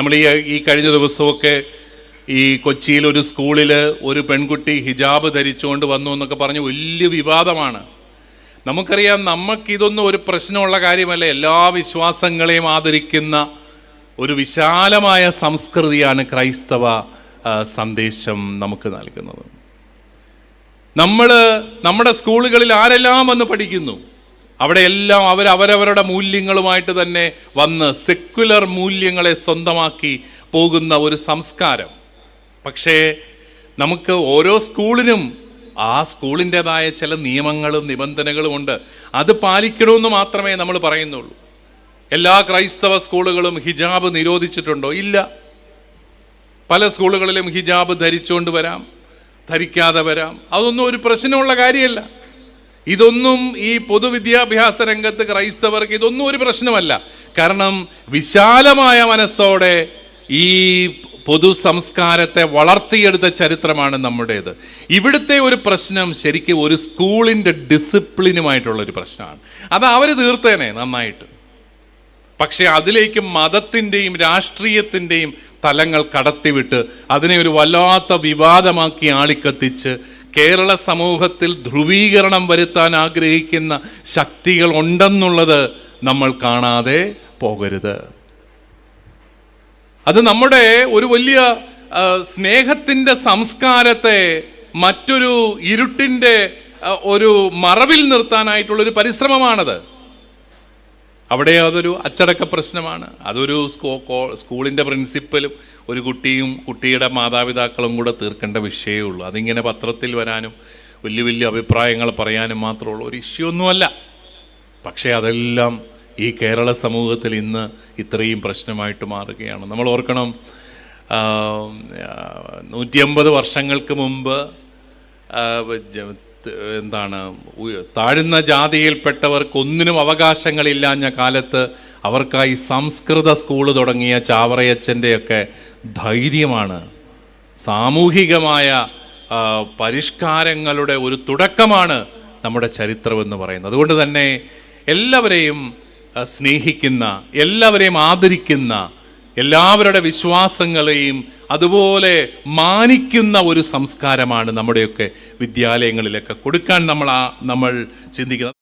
നമ്മൾ ഈ ഈ കഴിഞ്ഞ ദിവസമൊക്കെ ഈ കൊച്ചിയിൽ ഒരു സ്കൂളിൽ ഒരു പെൺകുട്ടി ഹിജാബ് ധരിച്ചുകൊണ്ട് വന്നു എന്നൊക്കെ പറഞ്ഞ് വലിയ വിവാദമാണ്. നമുക്കറിയാം നമുക്കിതൊന്നും ഒരു പ്രശ്നമുള്ള കാര്യമല്ല. എല്ലാ വിശ്വാസങ്ങളെയും ആദരിക്കുന്ന ഒരു വിശാലമായ സംസ്കൃതിയാണ് ക്രൈസ്തവ സന്ദേശം നമുക്ക് നൽകുന്നത്. നമ്മൾ നമ്മുടെ സ്കൂളുകളിൽ ആരെല്ലാം വന്ന് പഠിക്കുന്നു? അവിടെയെല്ലാം അവർ അവരവരുടെ മൂല്യങ്ങളുമായിട്ട് തന്നെ വന്ന് സെക്കുലർ മൂല്യങ്ങളെ സ്വന്തമാക്കി പോകുന്ന ഒരു സംസ്കാരം. പക്ഷേ നമുക്ക് ഓരോ സ്കൂളിനും ആ സ്കൂളിന്റെതായ ചില നിയമങ്ങളും നിബന്ധനകളും ഉണ്ട്. അത് പാലിക്കണമെന്ന് മാത്രമേ നമ്മൾ പറയുന്നുള്ളൂ. എല്ലാ ക്രൈസ്തവ സ്കൂളുകളും ഹിജാബ് നിരോധിച്ചിട്ടുണ്ടോ? ഇല്ല. പല സ്കൂളുകളിലും ഹിജാബ് ധരിച്ചുകൊണ്ട് വരാം ധരിക്കാതെ വരാം. അതൊന്നും ഒരു പ്രശ്നമുള്ള കാര്യമല്ല. ഇതൊന്നും ഈ പൊതുവിദ്യാഭ്യാസ രംഗത്ത് ക്രൈസ്തവർക്ക് ഇതൊന്നും ഒരു പ്രശ്നമല്ല. കാരണം വിശാലമായ മനസ്സോടെ ഈ പൊതു സംസ്കാരത്തെ വളർത്തിയെടുത്ത ചരിത്രമാണ് നമ്മുടേത്. ഇവിടുത്തെ ഒരു പ്രശ്നം ശരിക്കും ഒരു സ്കൂളിന്റെ ഡിസിപ്ലിനുമായിട്ടുള്ളൊരു പ്രശ്നമാണ്. അത് അവർ തീർത്തേനെ നന്നായിട്ട്. പക്ഷേ അതിലേക്ക് മതത്തിന്റെയും രാഷ്ട്രീയത്തിന്റെയും തലങ്ങൾ കടത്തിവിട്ട് അതിനെ ഒരു വല്ലാത്ത വിവാദമാക്കി ആളിക്കത്തിച്ച് കേരള സമൂഹത്തിൽ ധ്രുവീകരണം വരുത്താൻ ആഗ്രഹിക്കുന്ന ശക്തികൾ ഉണ്ടെന്നുള്ളത് നമ്മൾ കാണാതെ പോകരുത്. അത് നമ്മുടെ ഒരു വലിയ സ്നേഹത്തിന്റെ സംസ്കാരത്തെ മറ്റൊരു ഇരുട്ടിന്റെ ഒരു മറവിൽ നിർത്താനായിട്ടുള്ളൊരു പരിശ്രമമാണത്. അവിടെ അതൊരു അച്ചടക്ക പ്രശ്നമാണ്. അതൊരു സ്കൂ സ്കൂളിന്റെ പ്രിൻസിപ്പലും ഒരു കുട്ടിയും കുട്ടിയുടെ മാതാപിതാക്കളും കൂടെ തീർക്കേണ്ട വിഷയമേ ഉള്ളൂ. അതിങ്ങനെ പത്രത്തിൽ വരാനും വലിയ വലിയ അഭിപ്രായങ്ങൾ പറയാനും മാത്രമുള്ള ഒരു ഇഷ്യൂ ഒന്നുമല്ല. പക്ഷേ അതെല്ലാം ഈ കേരള സമൂഹത്തിൽ ഇന്ന് ഇത്രയും പ്രശ്നമായിട്ട് മാറുകയാണ്. നമ്മൾ ഓർക്കണം നൂറ്റിയമ്പത് വർഷങ്ങൾക്ക് മുമ്പ് എന്താണ് താഴ്ന്ന ജാതിയിൽപ്പെട്ടവർക്ക് ഒന്നിനും അവകാശങ്ങളില്ലാഞ്ഞ കാലത്ത് അവർക്കായി സംസ്കൃത സ്കൂൾ തുടങ്ങിയ ചാവറയച്ചന്റെയൊക്കെ ധൈര്യമാണ്. സാമൂഹികമായ പരിഷ്കാരങ്ങളുടെ ഒരു തുടക്കമാണ് നമ്മുടെ ചരിത്രമെന്ന് പറയുന്നത്. അതുകൊണ്ട് തന്നെ എല്ലാവരെയും സ്നേഹിക്കുന്ന എല്ലാവരെയും ആദരിക്കുന്ന എല്ലാവരുടെ വിശ്വാസങ്ങളെയും അതുപോലെ മാനിക്കുന്ന ഒരു സംസ്കാരമാണ് നമ്മുടെയൊക്കെ വിദ്യാലയങ്ങളിലൊക്കെ കൊടുക്കാൻ നമ്മൾ ആ നമ്മൾ ചിന്തിക്കുന്നത്.